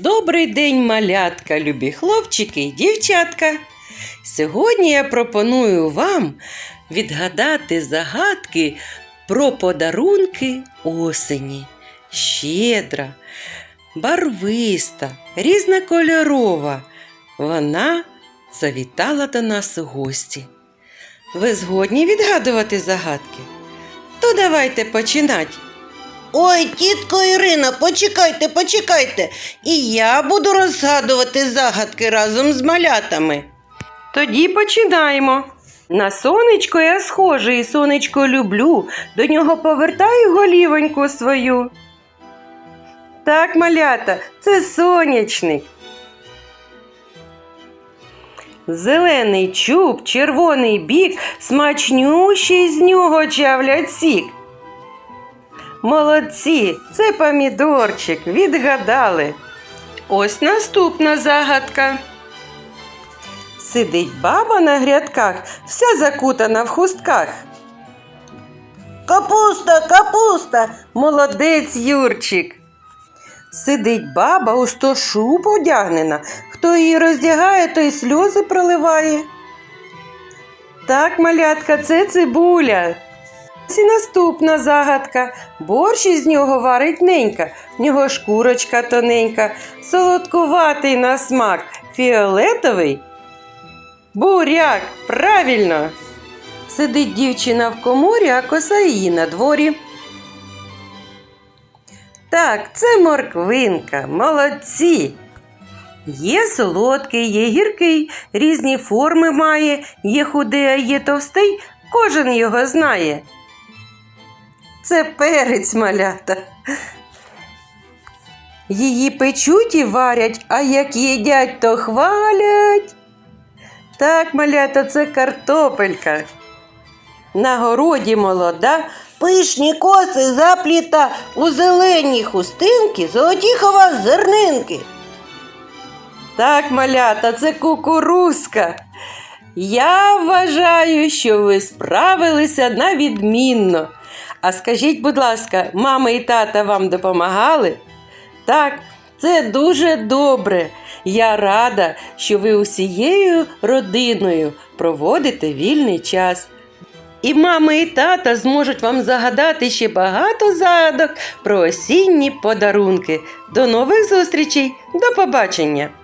Добрий день, малятка, любі хлопчики і дівчатка. Сьогодні я пропоную вам відгадати загадки про подарунки осені. Щедра, барвиста, різнокольорова. Вона завітала до нас у гості. Ви згодні відгадувати загадки? То давайте починати. Ой, тітко Ірина, почекайте, почекайте. І я буду розгадувати загадки разом з малятами. Тоді починаємо. На сонечко я схожий, сонечко люблю, до нього повертаю голівоньку свою. Так, малята, це сонячник. Зелений чуб, червоний бік, смачнющий з нього чавлять сік. Молодці, це помідорчик, відгадали. Ось наступна загадка. Сидить баба на грядках, вся закутана в хустках. Капуста, капуста. Молодець Юрчик. Сидить баба у сто шуб одягнена. Хто її роздягає, той сльози проливає. Так, малятка, це цибуля. І наступна загадка. Борщ із нього варить ненька, в нього шкурочка тоненька, солодкуватий на смак, фіолетовий. Буряк, правильно. Сидить дівчина в коморі, а коса її на дворі. Так, це морквинка, молодці. Є солодкий, є гіркий, різні форми має, є худий, а є товстий, кожен його знає. Це перець малята. Її печуть і варять, а як їдять, то хвалять. Так, малята, це картопелька. На городі молода, Пишні коси запліта у зелені хустинки, золоті хова зернинки. Так, малята, це кукурузка. Я вважаю, що ви справилися на відмінно. А скажіть, будь ласка, мама і тата вам допомагали? Так, це дуже добре. Я рада, що ви усією родиною проводите вільний час. І мама і тата зможуть вам загадати ще багато загадок про осінні подарунки. До нових зустрічей, до побачення!